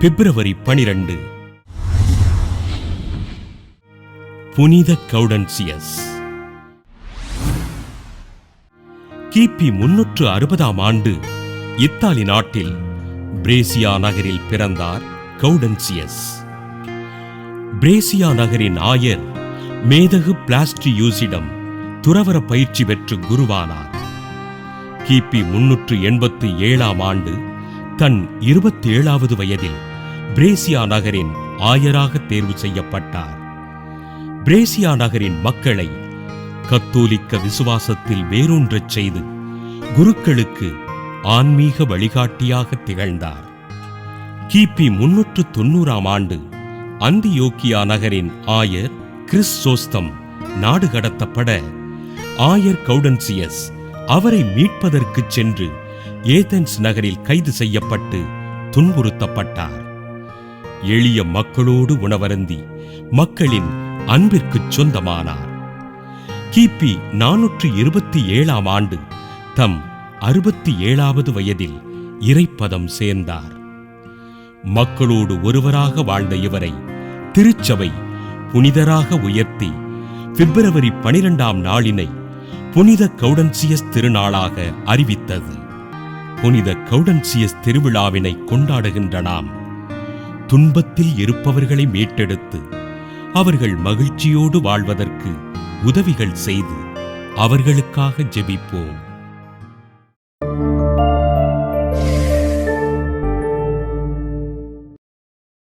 பிப்ரவரி பனிரெண்டு. புனித கவுடன்சியஸ் கிபி முன்னூற்று அறுபதாம் ஆண்டு இத்தாலி நாட்டில் பிரேசியா நகரில் பிறந்தார் கவுடன்சியஸ் பிரேசியா நகரின் ஆயர் மேதகு பிளாஸ்டியூசிடம் துறவர பயிற்சி பெற்று குருவானார். கிபி முன்னூற்று எண்பத்து ஏழாம் ஆண்டு தன் இருபத்தி ஏழாவது வயதில் பிரேசியா நகரின் ஆயராக தேர்வு செய்யப்பட்டார். பிரேசியா நகரின் மக்களை கத்தோலிக்க விசுவாசத்தில் வேரூன்றச் செய்து குருக்களுக்கு ஆன்மீக வழிகாட்டியாக திகழ்ந்தார். கிபி முன்னூற்று தொண்ணூறாம் ஆண்டு அந்தியோக்கியா நகரின் ஆயர் கிறிஸ்தோஸ்தம் நாடு கடத்தப்பட ஆயர் கவுடன்சியஸ் அவரை மீட்பதற்குச் சென்று ஏதென்ஸ் நகரில் கைது செய்யப்பட்டு துன்புறுத்தப்பட்டார். எளிய மக்களோடு உணவருந்தி மக்களின் அன்பிற்குச் சொந்தமானார். கிபி நானூற்று இருபத்தி ஏழாம் ஆண்டு தம் அறுபத்தி ஏழாவது வயதில் இறைப்பதம் சேர்ந்தார். மக்களோடு ஒருவராக வாழ்ந்த இவரை திருச்சபை புனிதராக உயர்த்தி பிப்ரவரி பனிரெண்டாம் நாளினை புனித கவுடன்சியஸ் திருநாளாக அறிவித்தது. புனித கவுடன்சியஸ் திருவிழாவினை கொண்டாடுகின்ற நாம் துன்பத்தில் இருப்பவர்களை மீட்டெடுத்து அவர்கள் மகிழ்ச்சியோடு வாழ்வதற்கு உதவிகள் செய்து அவர்களுக்காக ஜெபிப்போம்.